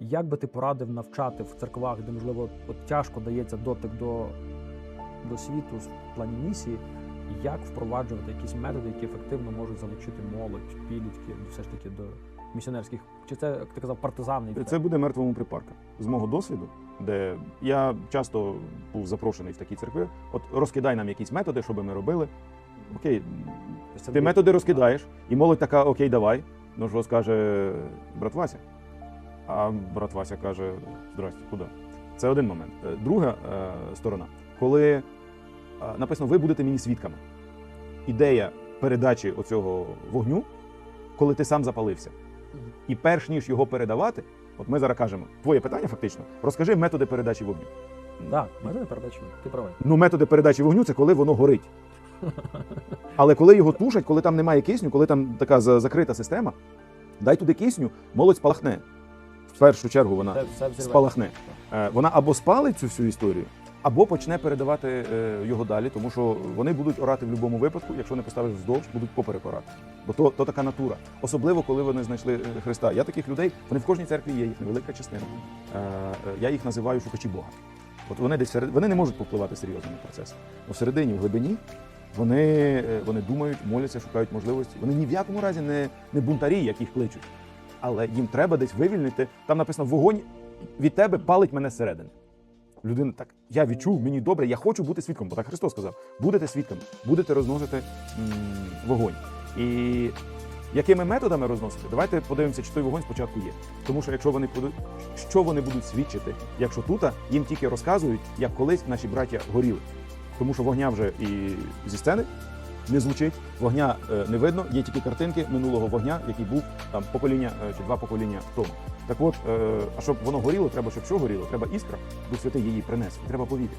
Як би ти порадив навчати в церквах, де можливо от тяжко дається дотик до, до світу в плані місії, як впроваджувати якісь методи, які ефективно можуть залучити молодь, підлітків, все ж таки до місіонерських, чи це як ти казав, партизанний Це буде мертвому припарка. З мого досвіду, де я часто був запрошений в такі церкви. От розкидай нам якісь методи, що би ми робили. Окей, ти методи розкидаєш, і молодь така, окей, давай. Ну що скаже брат Вася? А брат Вася каже: Здрасте, куди? Це один момент. Е, Друга е, сторона, коли е, написано, ви будете мені свідками. Ідея передачі оцього вогню, коли ти сам запалився. І перш ніж його передавати, от ми зараз кажемо, твоє питання фактично, розкажи методи передачі вогню. Так, методи передачі. Ти правий. Ну, методи передачі вогню це коли воно горить. Але коли його тушать, коли там немає кисню, коли там така закрита система, дай туди кисню, молодь спалахне. В першу чергу вона спалахне. Е, Вона або спалить цю всю історію, або почне передавати е, його далі, тому що вони будуть орати в будь-якому випадку, якщо не поставиш вздовж, будуть поперек орати. Бо то, то така натура. Особливо, коли вони знайшли е, Христа. Я таких людей, вони в кожній церкві є, їх невелика частина. Я їх називаю шукачі Бога. От вони десь серед... вони не можуть попливати серйозно на процес. Но всередині, в глибині, вони, вони думають, моляться, шукають можливості. Вони ні в якому разі не, не бунтарі, як їх кличуть. Але їм треба десь вивільнити. Там написано вогонь від тебе палить мене зсередини. Людина так, я відчув, мені добре, я хочу бути свідком, бо так Христос сказав: будете свідками, будете розносити м, вогонь. І якими методами розносити? Давайте подивимося, чи той вогонь спочатку є. Тому що якщо вони будуть, що вони будуть свідчити, якщо тут їм тільки розказують, як колись наші браття горіли. Тому що вогня вже і зі сцени не звучить, вогня е, не видно, є тільки картинки минулого вогня, який був там покоління е, чи два покоління тому. Так от, е, а щоб воно горіло, треба, щоб що горіло, треба іскра, Дух Святий її принес, і треба повітря.